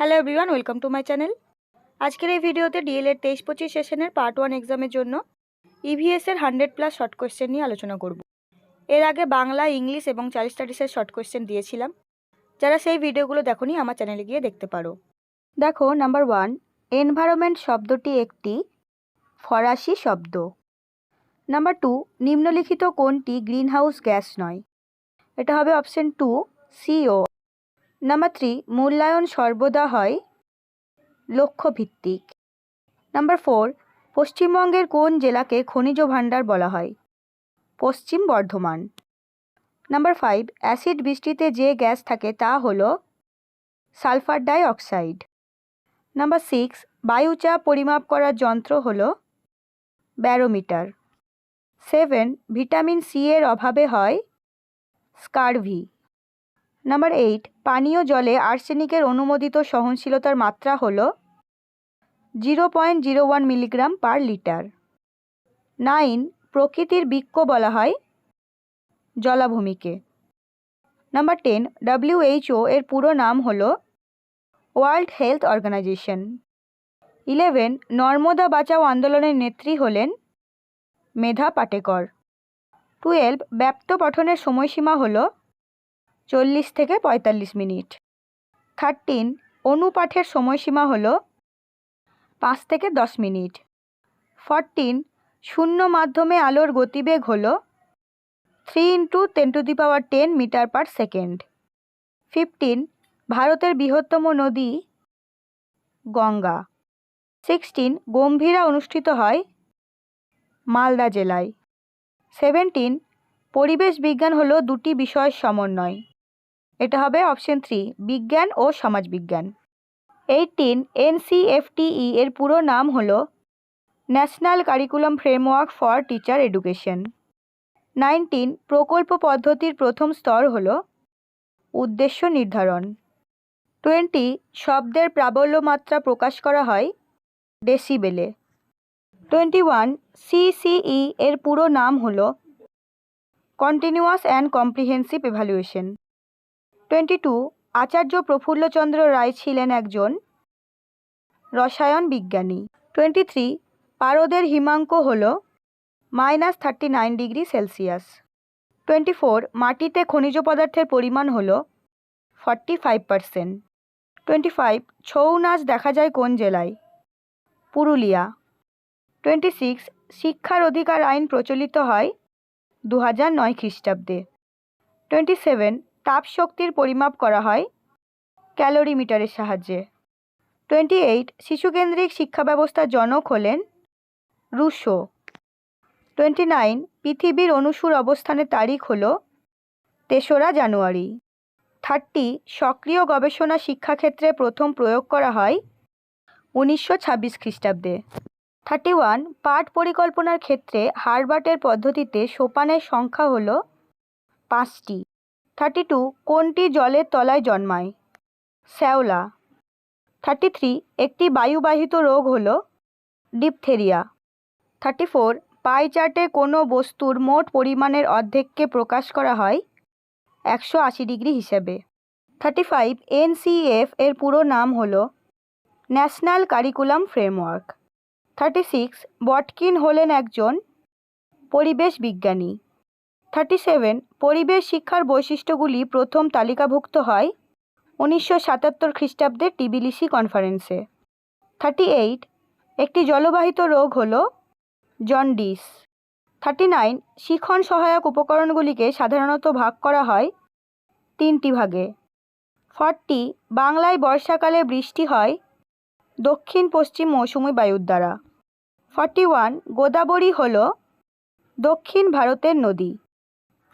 Hello everyone welcome to my channel আজকের এই ভিডিওতে ডিএলএড তেইশ পঁচিশ সেশনের পার্ট ওয়ান এক্সামের জন্য ইভিএস এর হান্ড্রেড প্লাস শর্ট কোয়েশ্চেন নিয়ে আলোচনা করব। এর আগে বাংলা, ইংলিশ এবং চার স্টাডিসের শর্ট কোয়েশ্চেন দিয়েছিলাম। যারা সেই ভিডিওগুলো দেখোনি, আমার চ্যানেলে গিয়ে দেখতে পারো। দেখো নাম্বার ওয়ান এনভায়রনমেন্ট শব্দটি একটি ফরাসি শব্দ। নাম্বার টু নিম্নলিখিত কোনটি গ্রিনহাউস গ্যাস নয়? এটা হবে option two C O number three মূল্যায়ন সর্বদা হয় লক্ষ্যভিত্তিক। নাম্বার ফোর পশ্চিমবঙ্গের কোন জেলাকে খনিজ ভাণ্ডার বলা হয়? পশ্চিম বর্ধমান। নাম্বার ফাইভ অ্যাসিড বৃষ্টিতে যে গ্যাস থাকে তা হল sulphur dioxide number six বায়ুচাপ পরিমাপ করার যন্ত্র হল ব্যারোমিটার। সেভেন ভিটামিন সি এর অভাবে হয় স্কারভি। নাম্বার এইট পানীয় জলে আর্সেনিকের অনুমোদিত সহনশীলতার মাত্রা হল zero point zero one milligram per litre nine প্রকৃতির বৃক্ষ বলা হয় জলাভূমিকে। নাম্বার টেন ডাব্লিউএইচও এর পুরো নাম হল World Health Organization eleven Narmada বাঁচাও আন্দোলনের নেত্রী হলেন মেধা পাটেকর। টুয়েলভ ব্যাপ্ত পঠনের সময়সীমা হলো চল্লিশ থেকে পঁয়তাল্লিশ মিনিট। থার্টিন অনুপাঠের সময়সীমা হল পাঁচ থেকে দশ মিনিট। ফরটিন শূন্য মাধ্যমে আলোর গতিবেগ হল three into ten to the power ten metre per second fifteen ভারতের বৃহত্তম নদী গঙ্গা। সিক্সটিন গম্ভীরা অনুষ্ঠিত হয় মালদা জেলায়। সেভেন্টিন পরিবেশ বিজ্ঞান হলো দুটি বিষয়ের সমন্বয়। এটা হবে অপশন থ্রি বিজ্ঞান ও সমাজবিজ্ঞান। এইটিন এনসিএফটিই এর পুরো নাম হলো National Curriculum Framework for Teacher Education nineteen প্রকল্প পদ্ধতির প্রথম স্তর হল উদ্দেশ্য নির্ধারণ। টোয়েন্টি শব্দের প্রাবল্য মাত্রা প্রকাশ করা হয় ডেসিবেলে টোয়েন্টি ওয়ান সিসিই এর পুরো নাম হল continuous and comprehensive evaluation twenty two, Acharya Prafulla Chandra Ray ছিলেন একজন রসায়ন বিজ্ঞানী। টোয়েন্টি থ্রি, পারদের হিমাঙ্ক হল minus thirty nine degree Celsius. Twenty four, মাটিতে খনিজ পদার্থের পরিমাণ হল forty five percent. Twenty five Chhau নাচ দেখা যায় কোন জেলায়? পুরুলিয়া। টোয়েন্টি সিক্স, শিক্ষার অধিকার আইন প্রচলিত হয় দু হাজার নয় খ্রিস্টাব্দে। টোয়েন্টি সেভেন তাপ শক্তির পরিমাপ করা হয় ক্যালোরিমিটারের সাহায্যে। টোয়েন্টি এইট, শিশুকেন্দ্রিক শিক্ষা ব্যবস্থার জনক হলেন রুশো। টোয়েন্টি নাইন, পৃথিবীর অনুসুর অবস্থানের তারিখ হল তেসরা জানুয়ারি। থার্টি, সক্রিয় গবেষণা শিক্ষাক্ষেত্রে প্রথম প্রয়োগ করা হয় উনিশশো ছাব্বিশ খ্রিস্টাব্দে। থার্টি ওয়ান, পাঠ পরিকল্পনার ক্ষেত্রে হারবার্টের পদ্ধতিতে সোপানের সংখ্যা হল পাঁচটি। থার্টি টু কোনটি জলের তলায় জন্মায়? শ্যাওলা। থার্টি থ্রি একটি বায়ুবাহিত রোগ হল ডিপথেরিয়া। থার্টি ফোর পাই চার্টে কোনো বস্তুর মোট পরিমাণের অর্ধেককে প্রকাশ করা হয় একশো আশি ডিগ্রি হিসেবে। থার্টি ফাইভ এনসিএফ এর পুরো নাম হল National Curriculum Framework. Thirty six Botkin হলেন একজন পরিবেশ বিজ্ঞানী। থার্টি সেভেন পরিবেশ শিক্ষার বৈশিষ্ট্যগুলি প্রথম তালিকাভুক্ত হয় উনিশশো সাতাত্তর খ্রিস্টাব্দের টিবিলিসি কনফারেন্সে। থার্টি এইট একটি জলবাহিত রোগ হল জন্ডিস। থার্টি নাইন শিখন সহায়ক উপকরণগুলিকে সাধারণত ভাগ করা হয় তিনটি ভাগে। ফর্টি বাংলায় বর্ষাকালে বৃষ্টি হয় দক্ষিণ পশ্চিম মৌসুমি বায়ুর দ্বারা। ফর্টি ওয়ান গোদাবরী হল দক্ষিণ ভারতের নদী।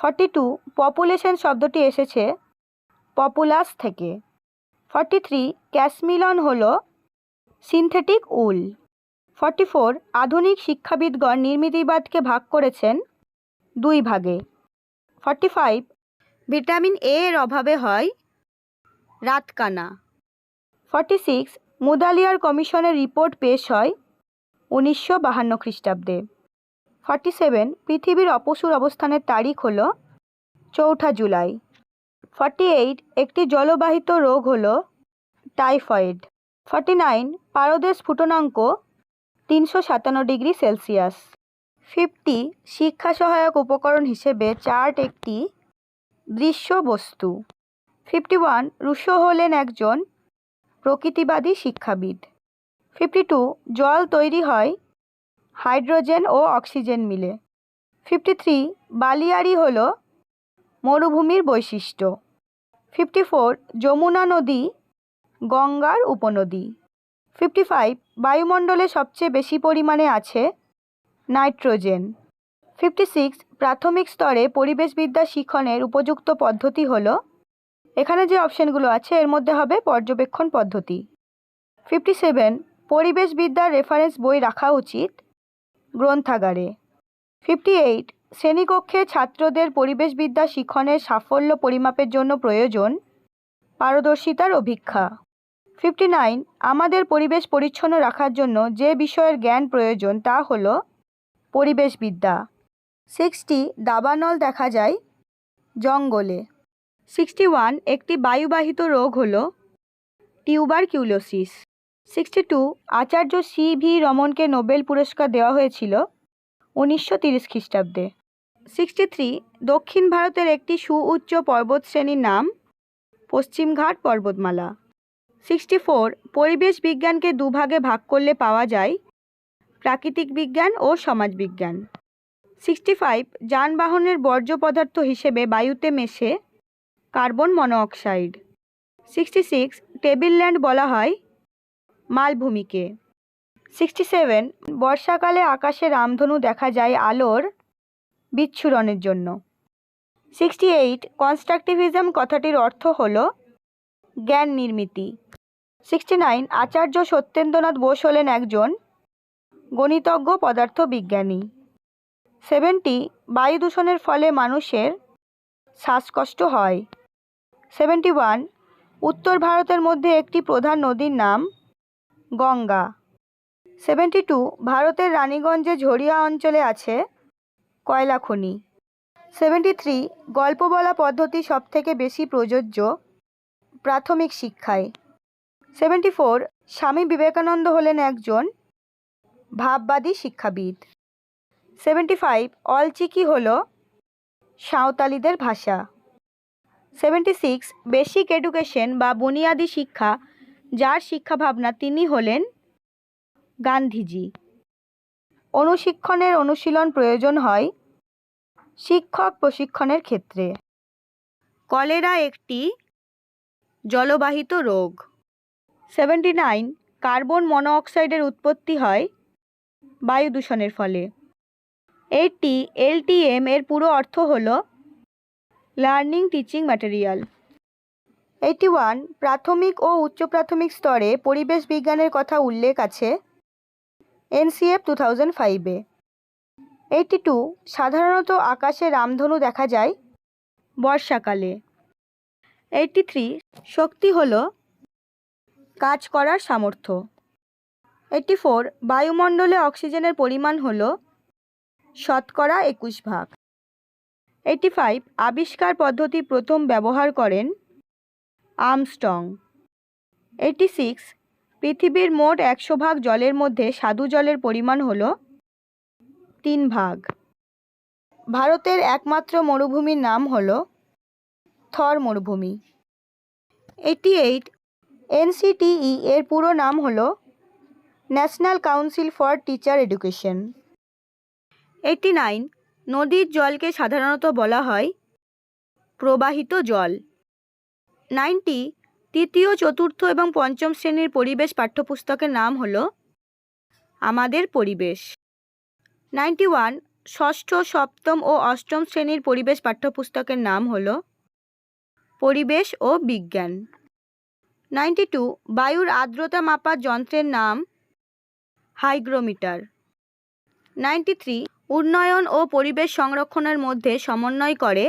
ফর্টি টু পপুলেশন শব্দটি এসেছে পপুলাস থেকে। ফর্টি থ্রি ক্যাশমিলন হল সিনথেটিক উল। ফর্টি ফোর আধুনিক শিক্ষাবিদগণ নির্মিতিবাদকে ভাগ করেছেন দুই ভাগে। ফর্টি ফাইভ ভিটামিন এ এর অভাবে হয় রাতকানা। ফর্টি সিক্স মুদালিয়ার কমিশনের রিপোর্ট পেশ হয় উনিশশো বাহান্ন খ্রিস্টাব্দে। ফর্টি সেভেন পৃথিবীর অপসুর অবস্থানের তারিখ হল চৌঠা জুলাই। ফর্টি এইট একটি জলবাহিত রোগ হল টাইফয়েড। ফর্টি নাইন পারদের স্ফুটনাঙ্ক তিনশো সাতান্ন ডিগ্রি সেলসিয়াস। ফিফটি শিক্ষা সহায়ক উপকরণ হিসেবে চার্ট একটি দৃশ্য বস্তু ফিফটি ওয়ান রুশো হলেন একজন প্রকৃতিবাদী শিক্ষাবিদ। ফিফটি টু জল তৈরি হয় হাইড্রোজেন ও অক্সিজেন মিলে। ফিফটি থ্রি, বালিয়াড়ি হল মরুভূমির বৈশিষ্ট্য। ফিফটি ফোর, যমুনা নদী, গঙ্গার উপনদী। ফিফটি ফাইভ, বায়ুমণ্ডলে সবচেয়ে বেশি পরিমাণে আছে নাইট্রোজেন। ফিফটি সিক্স, প্রাথমিক স্তরে পরিবেশবিদ্যা শিক্ষণের উপযুক্ত পদ্ধতি হল, এখানে যে অপশানগুলো আছে এর মধ্যে হবে পর্যবেক্ষণ পদ্ধতি। ফিফটি সেভেন, পরিবেশবিদ্যার রেফারেন্স বই রাখা উচিত গ্রন্থাগারে। ফিফটি এইট শ্রেণীকক্ষে ছাত্রদের পরিবেশবিদ্যা শিক্ষণের সাফল্য পরিমাপের জন্য প্রয়োজন পারদর্শিতার অভিক্ষা। ফিফটি নাইন আমাদের পরিবেশ পরিচ্ছন্ন রাখার জন্য যে বিষয়ের জ্ঞান প্রয়োজন তা হল পরিবেশবিদ্যা। সিক্সটি দাবানল দেখা যায় জঙ্গলে। সিক্সটি ওয়ান একটি বায়ুবাহিত রোগ হল tuberculosis. Sixty two Acharya C V রমনকে Nobel পুরস্কার দেওয়া হয়েছিল উনিশশো তিরিশ খ্রিস্টাব্দে। সিক্সটি থ্রি দক্ষিণ ভারতের একটি সুউচ্চ পর্বতশ্রেণীর নাম পশ্চিমঘাট পর্বতমালা। সিক্সটি ফোর পরিবেশ বিজ্ঞানকে দুভাগে ভাগ করলে পাওয়া যায় প্রাকৃতিক বিজ্ঞান ও সমাজ বিজ্ঞান। সিক্সটি ফাইভ যানবাহনের বর্জ্য পদার্থ হিসেবে বায়ুতে মেশে carbon monoxide. Sixty six table land বলা হয় মালভূমিকে। সিক্সটি সেভেন বর্ষাকালে আকাশে রামধনু দেখা যায় আলোর বিচ্ছুরণের জন্য। সিক্সটি এইট কনস্ট্রাকটিভিজম কথাটির অর্থ হল জ্ঞান নির্মিতি। সিক্সটি নাইন আচার্য সত্যেন্দ্রনাথ বোস হলেন একজন গণিতজ্ঞ পদার্থ বিজ্ঞানী সেভেন্টি বায়ু দূষণের ফলে মানুষের শ্বাসকষ্ট হয়। সেভেন্টি ওয়ান উত্তর ভারতের মধ্যে একটি প্রধান নদীর নাম গঙ্গা। সেভেন্টি টু, ভারতের রানীগঞ্জে ঝরিয়া অঞ্চলে আছে কয়লা খনি সেভেন্টি থ্রি, গল্প বলা পদ্ধতি সবথেকে বেশি প্রযোজ্য প্রাথমিক শিক্ষায়। সেভেন্টি ফোর, স্বামী বিবেকানন্দ হলেন একজন ভাববাদী শিক্ষাবিদ। সেভেন্টি ফাইভ, অলচিকি হল সাঁওতালিদের ভাষা। সেভেন্টি সিক্স, বেসিক এডুকেশন বা বুনিয়াদী শিক্ষা যার শিক্ষা ভাবনা তিনি হলেন গান্ধীজি। অনুশিক্ষণের অনুশীলন প্রয়োজন হয় শিক্ষক প্রশিক্ষণের ক্ষেত্রে। কলেরা একটি জলবাহিত রোগ। সেভেন্টি নাইন কার্বন মনোঅক্সাইডের উৎপত্তি হয় বায়ু দূষণের ফলে। এইটটি এলটিএম এর পুরো অর্থ হল learning teaching material eighty one, প্রাথমিক ও উচ্চ প্রাথমিক স্তরে পরিবেশ বিজ্ঞানের কথা উল্লেখ আছে এনসিএফ টু থাউজেন্ড ফাইভে। এইটি টু, সাধারণত আকাশে রামধনু দেখা যায় বর্ষাকালে। এইটি থ্রি, শক্তি হল কাজ করার সামর্থ্য। এইটি ফোর, বায়ুমণ্ডলে অক্সিজেনের পরিমাণ হল শতকরা একুশ ভাগ। এইটি ফাইভ, আবিষ্কার পদ্ধতি প্রথম ব্যবহার করেন আর্মস্ট্রং। এইটি সিক্স পৃথিবীর মোট একশো ভাগ জলের মধ্যে স্বাদু জলের পরিমাণ হল তিন ভাগ। ভারতের একমাত্র মরুভূমির নাম হল থর মরুভূমি। এইটি এইট এনসিটিই এর পুরো নাম হল national council for teacher education. Eighty nine নদীর জলকে সাধারণত বলা হয় প্রবাহিত জল। নাইনটি তৃতীয়, চতুর্থ এবং পঞ্চম শ্রেণির পরিবেশ পাঠ্যপুস্তকের নাম হলো আমাদের পরিবেশ। নাইনটি ওয়ান ষষ্ঠ, সপ্তম ও অষ্টম শ্রেণির পরিবেশ পাঠ্যপুস্তকের নাম হলো পরিবেশ ও বিজ্ঞান। নাইনটি টু বায়ুর আর্দ্রতা মাপার যন্ত্রের নাম হাইগ্রোমিটার। নাইনটি থ্রি উন্নয়ন ও পরিবেশ সংরক্ষণের মধ্যে সমন্বয় করে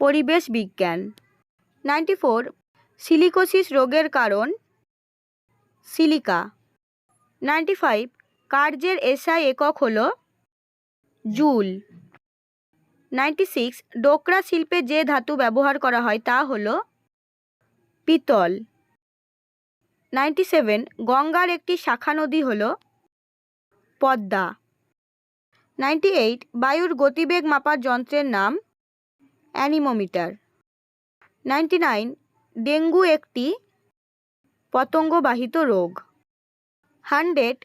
পরিবেশ বিজ্ঞান। নাইনটি ফোর, সিলিকোসিস রোগের কারণ, সিলিকা। নাইনটি ফাইভ কার্যের এসআই একক হল জুল। নাইনটি সিক্স, ডোকরা শিল্পে যে ধাতু ব্যবহার করা হয় তা হল পিতল। নাইনটি সেভেন, গঙ্গার একটি শাখা নদী হল পদ্মা। নাইনটি এইট, বায়ুর গতিবেগ মাপার যন্ত্রের নাম অ্যানিমোমিটার। নাইনটি নাইন ডেঙ্গু একটি পতঙ্গবাহিত রোগ। হান্ড্রেড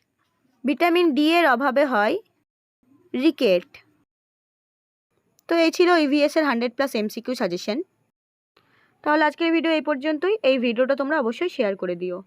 ভিটামিন ডি এর অভাবে হয় রিকেট। তো এই ছিল ইভিএস এর হান্ড্রেড প্লাস এমসিকিউ সাজেশন তাহলে আজকের ভিডিও এই পর্যন্তই। এই ভিডিওটা তোমরা অবশ্যই শেয়ার করে দিও।